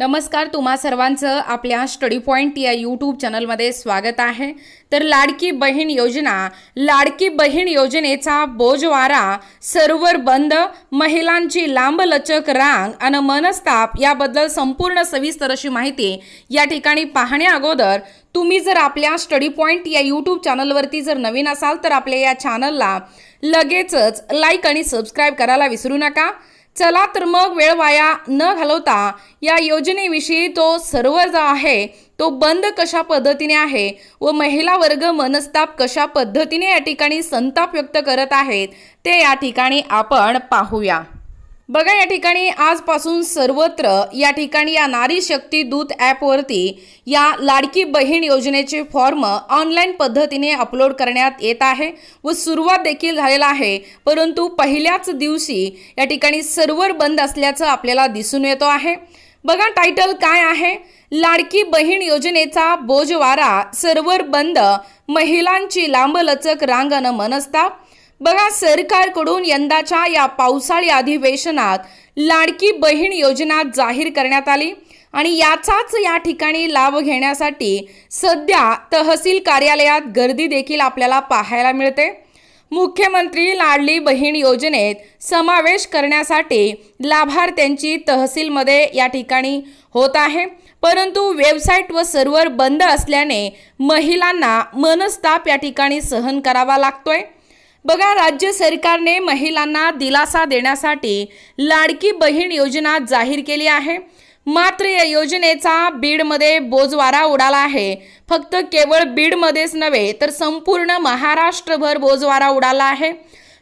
नमस्कार तुम्हा सर्वांचं आपल्या स्टडी पॉईंट या यूट्यूब चॅनलमध्ये स्वागत आहे. तर लाडकी बहीण योजना लाडकी बहीण योजनेचा बोजवारा सर्व्हर बंद महिलांची लांबलचक रांग आणि मनस्ताप याबद्दल संपूर्ण सविस्तर अशी माहिती या ठिकाणी पाहण्या अगोदर तुम्ही जर आपल्या स्टडी पॉईंट या यूट्यूब चॅनलवरती जर नवीन असाल तर आपल्या या चॅनलला लगेचच लाईक आणि सबस्क्राईब करायला विसरू नका. चला तर मग वेळ वाया न घालवता या योजनेविषयी तो सर्व जो आहे तो बंद कशा पद्धतीने आहे व महिला वर्ग मनस्ताप कशा पद्धतीने या ठिकाणी संताप व्यक्त करत आहेत ते या ठिकाणी आपण पाहूया. बघा या ठिकाणी आजपासून सर्वत्र या ठिकाणी या नारी शक्ती दूत ॲपवरती या लाडकी बहीण योजनेचे फॉर्म ऑनलाईन पद्धतीने अपलोड करण्यात येत आहे व सुरुवात देखील झालेला आहे. परंतु पहिल्याच दिवशी या ठिकाणी सर्व्हर बंद असल्याचं आपल्याला दिसून येतो आहे. बघा टायटल काय आहे? लाडकी बहीण योजनेचा बोजवारा सर्व्हर बंद महिलांची लांबलचक रांगण मनस्ताप बघा सरकारकडून यंदाच्या या पावसाळी अधिवेशनात लाडकी बहीण योजना जाहीर करण्यात आली आणि याचाच या ठिकाणी लाभ घेण्यासाठी सध्या तहसील कार्यालयात गर्दी देखील आपल्याला पाहायला मिळते. मुख्यमंत्री लाडली बहीण योजनेत समावेश करण्यासाठी लाभार्थ्यांची तहसीलमध्ये या ठिकाणी होत आहे. परंतु वेबसाईट व सर्व्हर बंद असल्याने महिलांना मनस्ताप या ठिकाणी सहन करावा लागतोय. बघा राज्य सरकारने महिलांना दिलासा देण्यासाठी लाडकी बहीण योजना जाहीर केली आहे. मात्र या योजनेचा बीडमध्ये बोजवारा उडाला आहे. फक्त केवळ बीडमध्येच नव्हे तर संपूर्ण महाराष्ट्रभर बोजवारा उडाला आहे.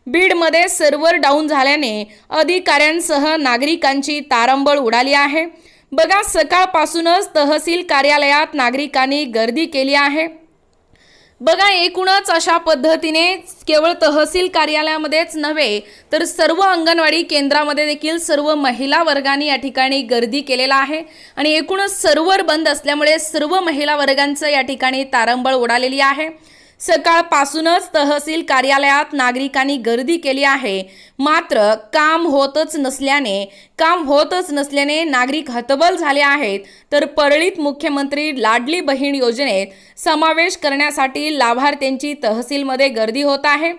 बीडमध्ये सर्व्हर डाऊन झाल्याने अधिकाऱ्यांसह नागरिकांची तारंबळ उडाली आहे. बघा सकाळपासूनच तहसील कार्यालयात नागरिकांनी गर्दी केली आहे. बघा एकूणच अशा पद्धतीने केवळ तहसील कार्यालयामध्येच नव्हे तर सर्व अंगणवाडी केंद्रामध्ये देखील सर्व महिला वर्गाने या ठिकाणी गर्दी केलेला आहे. आणि एकूणच सर्व्हर बंद असल्यामुळे सर्व महिला वर्गांचं या ठिकाणी तारंबळ उडालेली आहे. सकाळपासूनच तहसील कार्यालयात नागरिकांनी गर्दी केली आहे. मात्र काम होतच नसल्याने काम होतच नसल्याने नागरिक हतबल झाले आहेत. तर परळीत मुख्यमंत्री लाडली बहीण योजनेत समावेश करण्यासाठी लाभार्थ्यांची तहसीलमध्ये गर्दी होत आहे.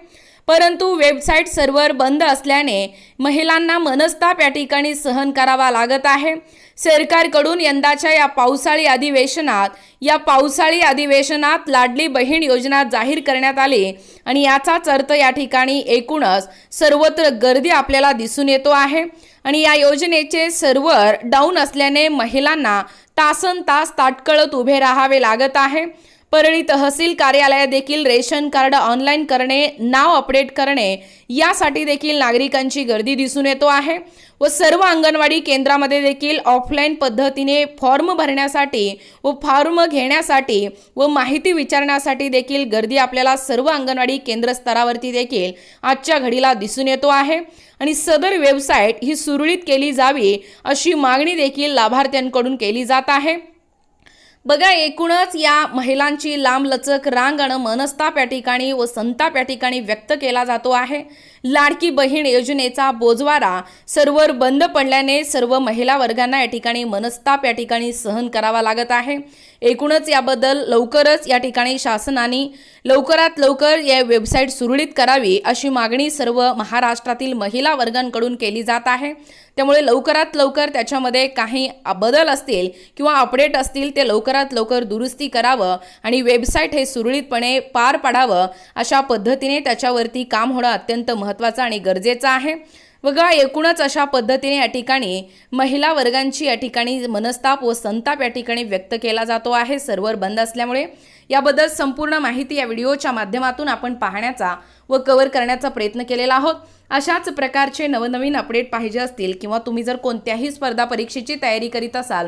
परंतु वेबसाईट सर्व्हर बंद असल्याने महिलांना मनस्ताप या ठिकाणी सहन करावा लागत आहे. सरकारकडून यंदाच्या या पावसाळी अधिवेशनात या पावसाळी अधिवेशनात लाडली बहीण योजना जाहीर करण्यात आली आणि याचाच अर्थ या ठिकाणी एकूणच सर्वत्र गर्दी आपल्याला दिसून येतो आहे. आणि या योजनेचे सर्व्हर डाऊन असल्याने महिलांना तासन तास ताटकळत उभे राहावे लागत आहे. परळी तहसील कार्यालयात देखील रेशन कार्ड ऑनलाईन करणे नाव अपडेट करणे यासाठी देखील नागरिकांची गर्दी दिसून येतो आहे. व सर्व अंगणवाडी केंद्रामध्ये देखील ऑफलाईन पद्धतीने फॉर्म भरण्यासाठी व फॉर्म घेण्यासाठी व माहिती विचारण्यासाठी देखील गर्दी आपल्याला सर्व अंगणवाडी केंद्र स्तरावरती देखील आजच्या घडीला दिसून येतो आहे. आणि सदर वेबसाईट ही सुरळीत केली जावी अशी मागणी देखील लाभार्थ्यांकडून केली जात आहे. बघा एकूणच या महिलांची लांबलचक रांग आणि मनस्ताप या ठिकाणी व संताप या ठिकाणी व्यक्त केला जातो आहे. लाडकी बहीण योजनेचा बोजवारा सर्व्हर बंद पडल्याने सर्व महिला वर्गांना या ठिकाणी मनस्ताप या ठिकाणी सहन करावा लागत आहे. एकूणच याबद्दल लवकरच या ठिकाणी शासनाने लवकरात लवकर या वेबसाईट सुरळीत करावी अशी मागणी सर्व महाराष्ट्रातील महिला वर्गांकडून केली जात आहे. त्यामुळे लवकरात लवकर त्याच्यामध्ये काही बदल असतील किंवा अपडेट असतील ते लवकरात लवकर दुरुस्ती करावं आणि वेबसाईट हे सुरळीतपणे पार पाडावं अशा पद्धतीने त्याच्यावरती काम होणं अत्यंत महत्त्वाचं आणि गरजेचं आहे. वगळा एकूणच अशा पद्धतीने या ठिकाणी महिला वर्गांची या ठिकाणी मनस्ताप व संताप या ठिकाणी व्यक्त केला जातो आहे. सर्व्हर बंद असल्यामुळे याबद्दल संपूर्ण माहिती या व्हिडिओच्या माध्यमातून आपण पाहण्याचा व कव्हर करण्याचा प्रयत्न केलेला आहोत. अशाच प्रकारचे नवनवीन अपडेट पाहिजे असतील किंवा तुम्ही जर कोणत्याही स्पर्धा परीक्षेची तयारी करीत असाल